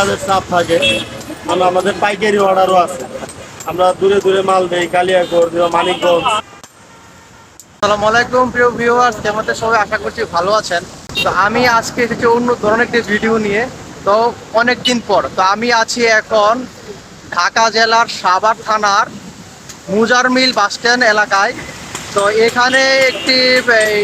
কাজের চাপ থাকে। আমরা আমাদের পাইকারি অর্ডারও আছে। আমরা দূরে দূরে মাল দেই কালিয়াকোট মানিকগঞ্জ। আসসালামু আলাইকুম প্রিয় ভিউয়ার্স কেমন সবাই? আশা করছি ভালো আছেন। তো আমি আজকে এসেছি অন্য ধরনের একটি ভিডিও নিয়ে। তো অনেক দিন পর তো আমি আছি এখন ঢাকা জেলার সাভার থানার মুজারমিল বাস স্ট্যান্ড এলাকায়। তো এখানে একটি এই,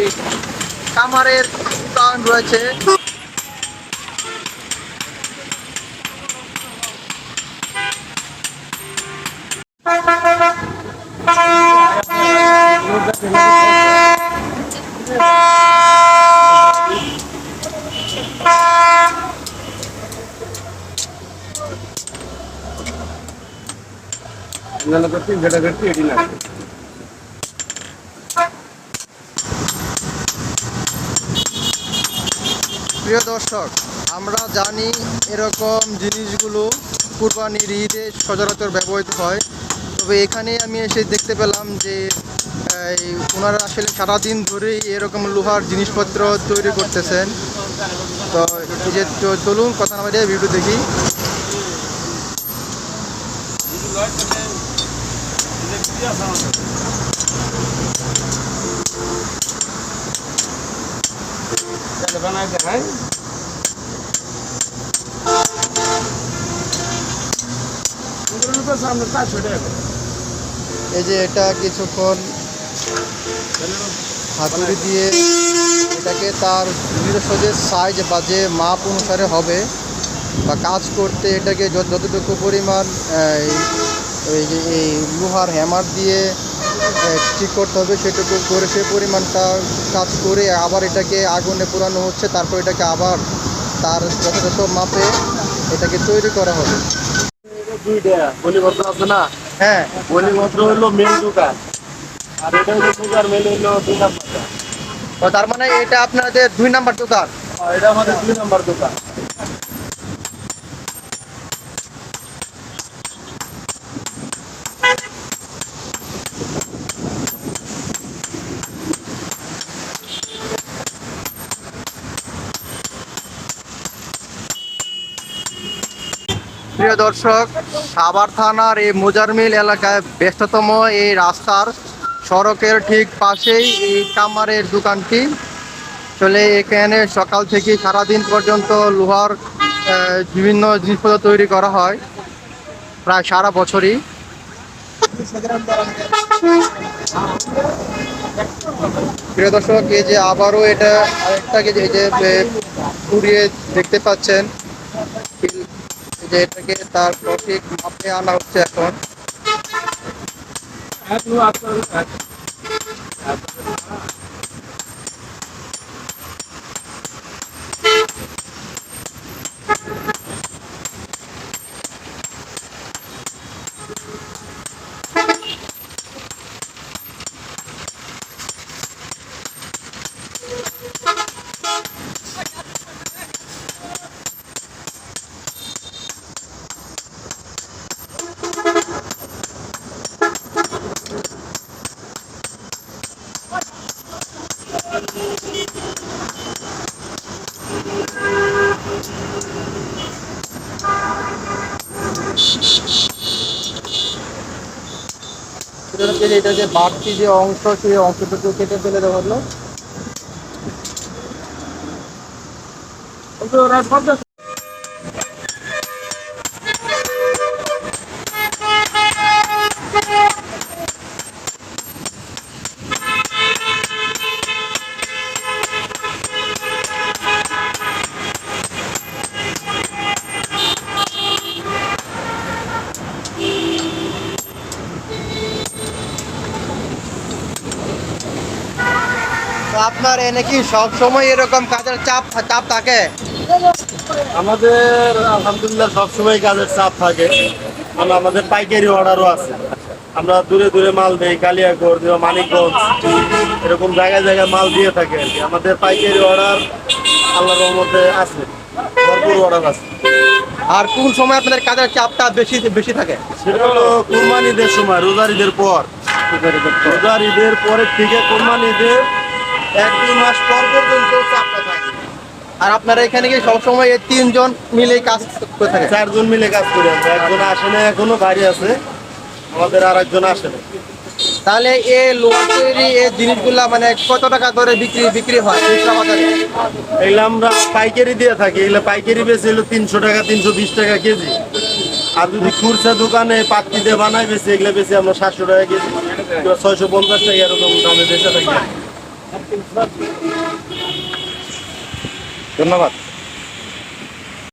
কামারের দোকান রয়েছে প্রিয় দর্শক, আমরা জানি এরকম জিনিসগুলো কুরবানির ঈদে সচরাচর ব্যবহৃত হয়। তবে এখানে আমি এসে দেখতে পেলাম যে ওনারা আসলে সারাদিন ধরেই এরকম লোহার জিনিসপত্র তৈরি করতেছেন। তো এই যে চলুন, কথা না ভিডিও দেখি। এই যে এটা কিছুক্ষণ হাতুড়ি দিয়ে এটাকে তার নিজস্ব সাইজ বা যে মাপ অনুসারে হবে বা কাজ করতে এটাকে যতটুকু পরিমাণ এই, ওই যে এই লোহার হ্যামার দিয়ে ঠিক করতে হবে সেটুকু করে সে পরিমাণটা কাজ করে আবার এটাকে আগুনে পোড়ানো হচ্ছে তারপর এটাকে আবার তার যথাযথ মাপে এটাকে তৈরি করা হবে। দুইটা বলিভদ্র আছে না? হ্যাঁ। বলিভদ্র হলো মেন দোকান আর এটা হলো সুগার মেল হলো দুই নাম্বারটা ও তার মানে এটা আপনাদের দুই নাম্বার দোকান? এটা আমাদের দুই নাম্বার দোকান। প্রিয় দর্শক সাভার থানার এই মোজারমিল এলাকায় ব্যস্ততম এই রাস্তার সড়কের ঠিক পাশেই এই কামারের দোকানটি। চলে এখানে সকাল থেকে সারাদিন পর্যন্ত লোহার বিভিন্ন জিনিসপত্র তৈরি করা হয় প্রায় সারা বছরই। প্রিয় দর্শক এই যে আবারও এটা আরেকটা এই যে- এই যে এ, পুড়িয়ে দেখতে পাচ্ছেন। যে এটাকে তার সঠিক মাপে আনা হচ্ছে এখন। সেটা হচ্ছে এটা যে বাড়তি যে অংশ সেই অংশটুকু কেটে ফেলে দেওয়া হলো। তো আপনার এনে কি সব সময় এরকম কাজের চাপ চাপ থাকে? আমাদের আলহামদুলিল্লাহ সবসময় কাজের চাপ থাকে। আমরা আমাদের পাইকারি অর্ডারও আছে। আমরা দূরে দূরে মাল দেই কালিয়াকোট মানিকগঞ্জ এরকম জায়গায় জায়গায় মাল দিয়ে থাকে আর কি। আমাদের পাইকারি অর্ডার আল্লাহর রহমতে আছে। ভরপুর অর্ডার আছে। আর কোন সময় আপনাদের কাজের চাপটা বেশি বেশি থাকে? সেটা হলো কুরবানি ঈদের সময় রোজার ঈদের পর। রোজার ঈদের পরের থেকে কোরবানি ঈদের এক দুই মাস পর পর্যন্ত চাপটা থাকে। আর আপনারা এখানে কি সবসময় এই তিনজন মিলে কাজ করে থাকেন? চারজন মিলে কাজ করি একজন আসে না এখনও বাড়ি আছে। আমাদের আর একজন আসে না। তাহলে এই লোহার তৈরি এই জিনিসগুলা মানে কত টাকা ধরে বিক্রি বিক্রি হয় এগুলো আমরা পাইকারি দিয়ে থাকি। এগুলো পাইকারি বেশি হলো তিনশো টাকা তিনশো বিশ টাকা কেজি। আর যদি খুরসা দোকানে পাত্তি দিয়ে বানাই বেশি এগুলো বেশি আমরা সাতশো টাকা কেজি। ছয়শো পঞ্চাশ টাকা এরকম দামে বেঁচে থাকি। ধন্যবাদ।